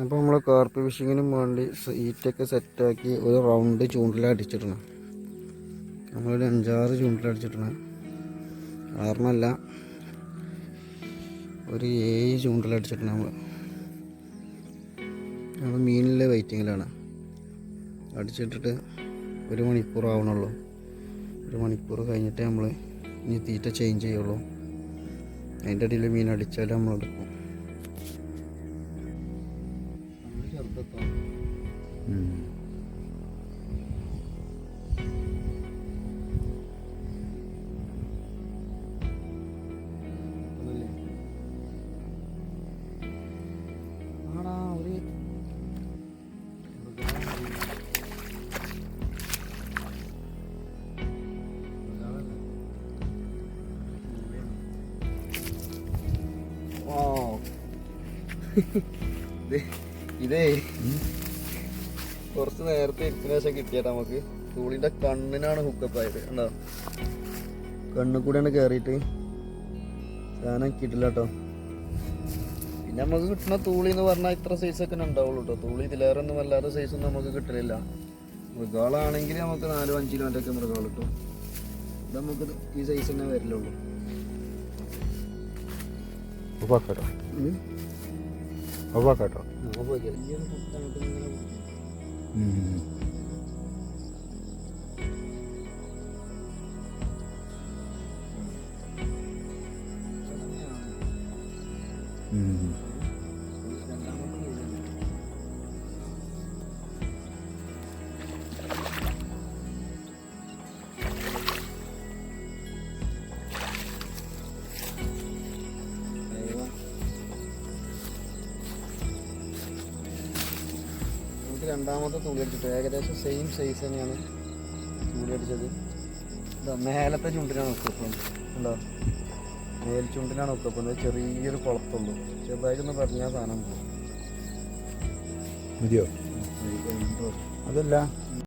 അപ്പോൾ നമ്മൾ കാർപ്പ് ഫിഷിങ്ങിനും വേണ്ടി സീറ്റൊക്കെ സെറ്റാക്കി ഒരു റൗണ്ട് ചൂണ്ടിൽ അടിച്ചിടണം നമ്മളൊരു അഞ്ചാറ് ചൂണ്ടിൽ അടിച്ചിടണം ആറിനല്ല ഒരു ഏഴ് ചൂണ്ടിൽ അടിച്ചിടണം നമ്മൾ നമ്മൾ മീനിലെ വെയിറ്റിങ്ങിലാണ് അടിച്ചിട്ടിട്ട് ഒരു മണിക്കൂർ ആവണുള്ളൂ. ഒരു മണിക്കൂർ കഴിഞ്ഞിട്ടേ നമ്മൾ ഇനി തീറ്റ ചേഞ്ച് ചെയ്യുള്ളൂ. അതിന്റെ ഇടയിൽ മീൻ അടിച്ചാലേ നമ്മൾ എടുക്കും ആടാ ഒരു ഇതേ. കുറച്ച് നേരത്തെ ഇരിക്കുന്ന ശേഷം കിട്ടിയാ നമുക്ക്. തൂളിന്റെ കണ്ണിനാണ് ഹുക്കപ്പ് ആയത് കണ്ടോ? കണ്ണിൽ കൂടെയാണ് കയറിയിട്ട് സാധനം കിട്ടില്ല കേട്ടോ. പിന്നെ നമുക്ക് കിട്ടുന്ന തൂളി എന്ന് പറഞ്ഞാൽ ഇത്ര സൈസ് ഒക്കെ ഉണ്ടാവുള്ളൂ കേട്ടോ. തൂളി ഇതിലേറെ ഒന്നും വല്ലാത്ത സൈസ് ഒന്നും നമുക്ക് കിട്ടലില്ല. മൃഗാളാണെങ്കിൽ നമുക്ക് നാലും അഞ്ച് കിലോന്റെ ഒക്കെ മൃഗാൾ കിട്ടും. ഇത് നമുക്ക് ഈ സൈസ് തന്നെ വരില്ലുള്ളൂ ഉപ്പാക്കട്ടോ ഉപ്പാക്കട്ടോ രണ്ടാമത്തെ തുണി അടിച്ചിട്ട് ഏകദേശം സെയിം സൈസ് തന്നെയാണ് തുണി അടിച്ചത് മേലത്തെ ചുണ്ടിനാണ് ഒക്കെപ്പം ഉണ്ടോ മേൽ ചുണ്ടിനാണ് ഒക്കെപ്പം ചെറിയൊരു കുളത്തുള്ളൂ. ചെറുതായിട്ടൊന്ന് പറഞ്ഞ സാധനം മതിയോ. അതല്ല.